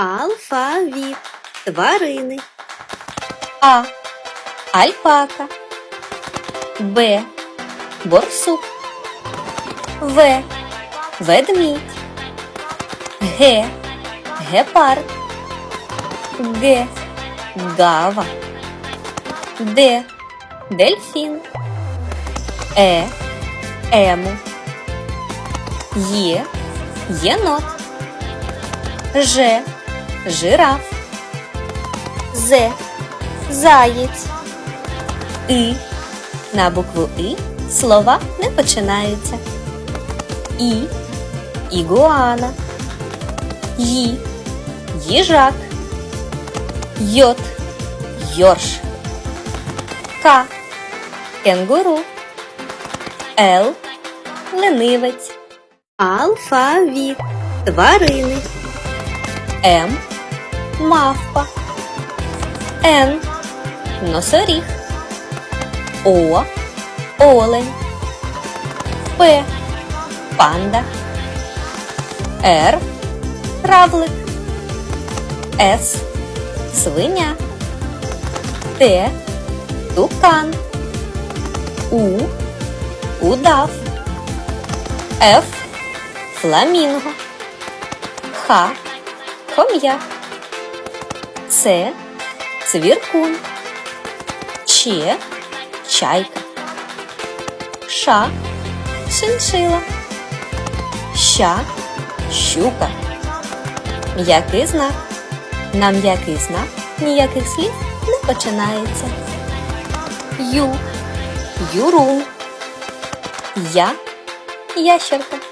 Алфавіт. Тварини. А. Альпака. Б. Борсук. В. Ведмідь. Г. Гепард. Г. Гава. Д. Дельфін. Е. Ему. Є. Єнот. Ж. Жираф. З. Заєць. І. На букву І слова не починаються. І. Ігуана. Ї. Їжак. Йот. Йорш. К. Кенгуру. Л. Ленивець. Алфавіт. Тварини. М. Мавпа. Н. Носоріг. О. Олень. П. Панда. Р. Равлик. С. Свиня. Т. Тукан. У. Удав. Ф. Фламінго. Х. Хом'як. Це цвіркун. Ч. Чайка. Ша. Шиншила. Ща. Щука. М'який знак. На м'який знак ніяких слів не починається. Ю. Юрун. Я. Ящерка.